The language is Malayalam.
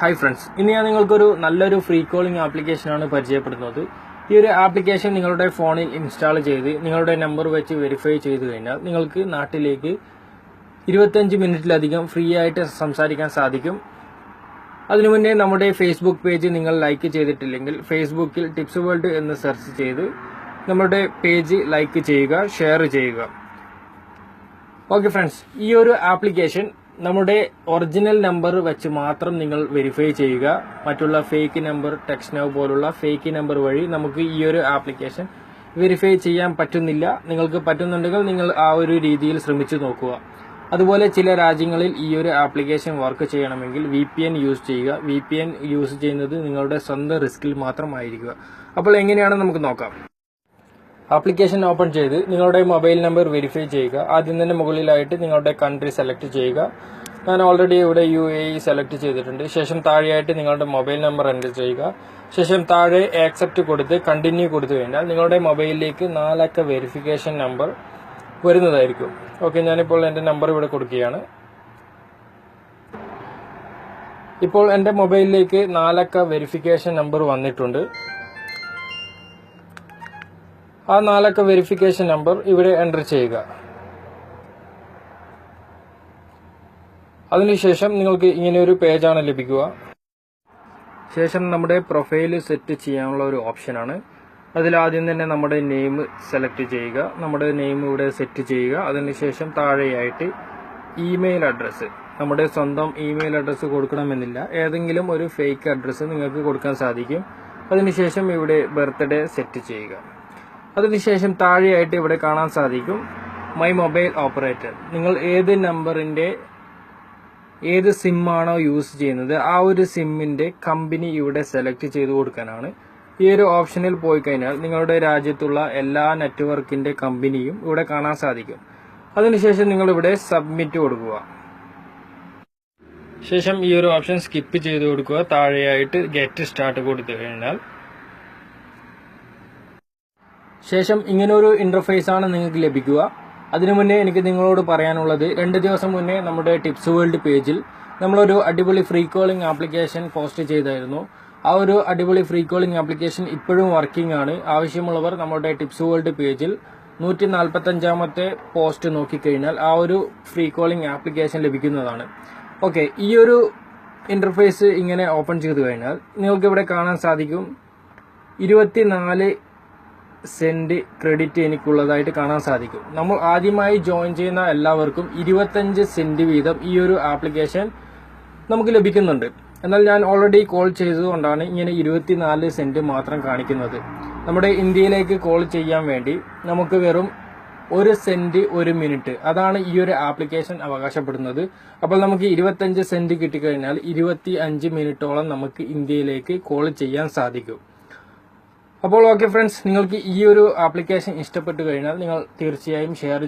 ഹായ് ഫ്രണ്ട്സ് ഇന്ന് ഞാൻ നിങ്ങൾക്കൊരു നല്ലൊരു ഫ്രീ കോളിംഗ് ആപ്ലിക്കേഷനാണ് പരിചയപ്പെടുന്നത്. ഈ ഒരു ആപ്ലിക്കേഷൻ നിങ്ങളുടെ ഫോണിൽ ഇൻസ്റ്റാൾ ചെയ്ത് നിങ്ങളുടെ നമ്പർ വെച്ച് വെരിഫൈ ചെയ്ത് കഴിഞ്ഞാൽ നിങ്ങൾക്ക് നാട്ടിലേക്ക് ഇരുപത്തഞ്ച് മിനിറ്റിലധികം ഫ്രീ ആയിട്ട് സംസാരിക്കാൻ സാധിക്കും. അതിനു മുന്നേ നമ്മുടെ ഫേസ്ബുക്ക് പേജ് നിങ്ങൾ ലൈക്ക് ചെയ്തിട്ടില്ലെങ്കിൽ ഫേസ്ബുക്കിൽ ടിപ്സ് വേൾഡ് എന്ന് സെർച്ച് ചെയ്ത് നമ്മുടെ പേജ് ലൈക്ക് ചെയ്യുക ഷെയർ ചെയ്യുക. ഓക്കെ ഫ്രണ്ട്സ് ഈ ഒരു ആപ്ലിക്കേഷൻ നമ്മുടെ ഒറിജിനൽ നമ്പർ വെച്ച് മാത്രം നിങ്ങൾ വെരിഫൈ ചെയ്യുക. മറ്റുള്ള ഫേക്ക് നമ്പർ ടെക്സ്റ്റ് പോലുള്ള ഫേക്ക് നമ്പർ വഴി നമുക്ക് ഈ ഒരു ആപ്ലിക്കേഷൻ വെരിഫൈ ചെയ്യാൻ പറ്റുന്നില്ല. നിങ്ങൾക്ക് പറ്റുന്നുണ്ടെങ്കിൽ നിങ്ങൾ ആ ഒരു രീതിയിൽ ശ്രമിച്ചു നോക്കുക. അതുപോലെ ചില രാജ്യങ്ങളിൽ ഈ ഒരു ആപ്ലിക്കേഷൻ വർക്ക് ചെയ്യണമെങ്കിൽ വി പി എൻ യൂസ് ചെയ്യുക. വി പി എൻ യൂസ് ചെയ്യുന്നത് നിങ്ങളുടെ സ്വന്തം റിസ്കിൽ മാത്രമായിരിക്കുക. അപ്പോൾ എങ്ങനെയാണ് നമുക്ക് നോക്കാം. ആപ്ലിക്കേഷൻ ഓപ്പൺ ചെയ്ത് നിങ്ങളുടെ മൊബൈൽ നമ്പർ വെരിഫൈ ചെയ്യുക. ആദ്യം തന്നെ മുകളിലായിട്ട് നിങ്ങളുടെ കൺട്രി സെലക്ട് ചെയ്യുക. ഞാൻ ഓൾറെഡി ഇവിടെ യു എ ഇ സെലക്ട് ചെയ്തിട്ടുണ്ട്. ശേഷം താഴെയായിട്ട് നിങ്ങളുടെ മൊബൈൽ നമ്പർ എന്റർ ചെയ്യുക. ശേഷം താഴെ ആക്സെപ്റ്റ് കൊടുത്ത് കണ്ടിന്യൂ കൊടുത്തു കഴിഞ്ഞാൽ നിങ്ങളുടെ മൊബൈലിലേക്ക് നാലക്ക വെരിഫിക്കേഷൻ നമ്പർ വരുന്നതായിരിക്കും. ഓക്കെ ഞാനിപ്പോൾ എന്റെ നമ്പർ ഇവിടെ കൊടുക്കുകയാണ്. ഇപ്പോൾ എന്റെ മൊബൈലിലേക്ക് നാലക്ക വെരിഫിക്കേഷൻ നമ്പർ വന്നിട്ടുണ്ട്. ആ നാലക്ക വെരിഫിക്കേഷൻ നമ്പർ ഇവിടെ എന്റർ ചെയ്യുക. അതിനുശേഷം നിങ്ങൾക്ക് ഇങ്ങനെ ഒരു പേജാണ് ലഭിക്കുക. ശേഷം നമ്മുടെ പ്രൊഫൈൽ സെറ്റ് ചെയ്യാനുള്ള ഒരു ഓപ്ഷനാണ് അതിലാദ്യം തന്നെ നമ്മുടെ നെയിം സെലക്ട് ചെയ്യുക. നമ്മുടെ നെയിം ഇവിടെ സെറ്റ് ചെയ്യുക. അതിനുശേഷം താഴെയായിട്ട് ഇമെയിൽ അഡ്രസ്സ് നമ്മുടെ സ്വന്തം ഇമെയിൽ അഡ്രസ്സ് കൊടുക്കണമെന്നില്ല. ഏതെങ്കിലും ഒരു ഫേക്ക് അഡ്രസ്സ് നിങ്ങൾക്ക് കൊടുക്കാൻ സാധിക്കും. അതിനുശേഷം ഇവിടെ ബർത്ത്ഡേ സെറ്റ് ചെയ്യുക. അതിനുശേഷം താഴെയായിട്ട് ഇവിടെ കാണാൻ സാധിക്കും മൈ മൊബൈൽ ഓപ്പറേറ്റർ. നിങ്ങൾ ഏത് നമ്പറിന്റെ ഏത് സിമ്മാണോ യൂസ് ചെയ്യുന്നത് ആ ഒരു സിമ്മിന്റെ കമ്പനി ഇവിടെ സെലക്ട് ചെയ്ത് കൊടുക്കാനാണ്. ഈ ഒരു ഓപ്ഷനിൽ പോയി കഴിഞ്ഞാൽ നിങ്ങളുടെ രാജ്യത്തുള്ള എല്ലാ നെറ്റ്വർക്കിന്റെ കമ്പനിയും ഇവിടെ കാണാൻ സാധിക്കും. അതിനുശേഷം നിങ്ങൾ ഇവിടെ സബ്മിറ്റ് കൊടുക്കുക. ശേഷം ഈ ഒരു ഓപ്ഷൻ സ്കിപ്പ് ചെയ്ത് കൊടുക്കുക. താഴെയായിട്ട് ഗെറ്റ് സ്റ്റാർട്ട് കൊടുത്തു കഴിഞ്ഞാൽ ശേഷം ഇങ്ങനൊരു ആണ് നിങ്ങൾക്ക് ലഭിക്കുക. അതിനു മുന്നേ എനിക്ക് നിങ്ങളോട് പറയാനുള്ളത് രണ്ട് ദിവസം മുന്നേ നമ്മുടെ ടിപ്സ് വേൾഡ് പേജിൽ നമ്മളൊരു അടിപൊളി ഫ്രീ കോളിംഗ് ആപ്ലിക്കേഷൻ പോസ്റ്റ് ചെയ്തായിരുന്നു. ആ ഒരു അടിപൊളി ഫ്രീ കോളിംഗ് ആപ്ലിക്കേഷൻ ഇപ്പോഴും വർക്കിംഗ് ആണ്. ആവശ്യമുള്ളവർ നമ്മുടെ ടിപ്സ് വേൾഡ് പേജിൽ നൂറ്റി നാൽപ്പത്തഞ്ചാമത്തെ പോസ്റ്റ് നോക്കിക്കഴിഞ്ഞാൽ ആ ഒരു ഫ്രീ കോളിംഗ് ആപ്ലിക്കേഷൻ ലഭിക്കുന്നതാണ്. ഓക്കെ ഈ ഒരു ഇന്റർഫേസ് ഇങ്ങനെ ഓപ്പൺ ചെയ്തു കഴിഞ്ഞാൽ നിങ്ങൾക്ക് ഇവിടെ കാണാൻ സാധിക്കും. ഇരുപത്തിനാല് സെന്റ് ക്രെഡിറ്റ് എനിക്കുള്ളതായിട്ട് കാണാൻ സാധിക്കും. നമ്മൾ ആദ്യമായി ജോയിൻ ചെയ്യുന്ന എല്ലാവർക്കും ഇരുപത്തഞ്ച് സെന്റ് വീതം ഈ ഒരു ആപ്ലിക്കേഷൻ നമുക്ക് ലഭിക്കുന്നുണ്ട്. എന്നാൽ ഞാൻ ഓൾറെഡി കോൾ ചെയ്തതുകൊണ്ടാണ് ഇങ്ങനെ ഇരുപത്തിനാല് സെന്റ് മാത്രം കാണിക്കുന്നത്. നമ്മുടെ ഇന്ത്യയിലേക്ക് കോൾ ചെയ്യാൻ വേണ്ടി നമുക്ക് വെറും ഒരു സെന്റ് ഒരു മിനിറ്റ്. അതാണ് ഈ ഒരു ആപ്ലിക്കേഷൻ അവകാശപ്പെടുന്നത്. അപ്പോൾ നമുക്ക് ഇരുപത്തഞ്ച് സെന്റ് കിട്ടിക്കഴിഞ്ഞാൽ ഇരുപത്തി അഞ്ച് മിനിറ്റോളം നമുക്ക് ഇന്ത്യയിലേക്ക് കോൾ ചെയ്യാൻ സാധിക്കും. അപ്പോൾ ഓക്കെ ഫ്രണ്ട്സ് നിങ്ങൾക്ക് ഈ ഒരു ആപ്ലിക്കേഷൻ ഇഷ്ടപ്പെട്ടു കഴിഞ്ഞാൽ നിങ്ങൾ തീർച്ചയായും ഷെയർ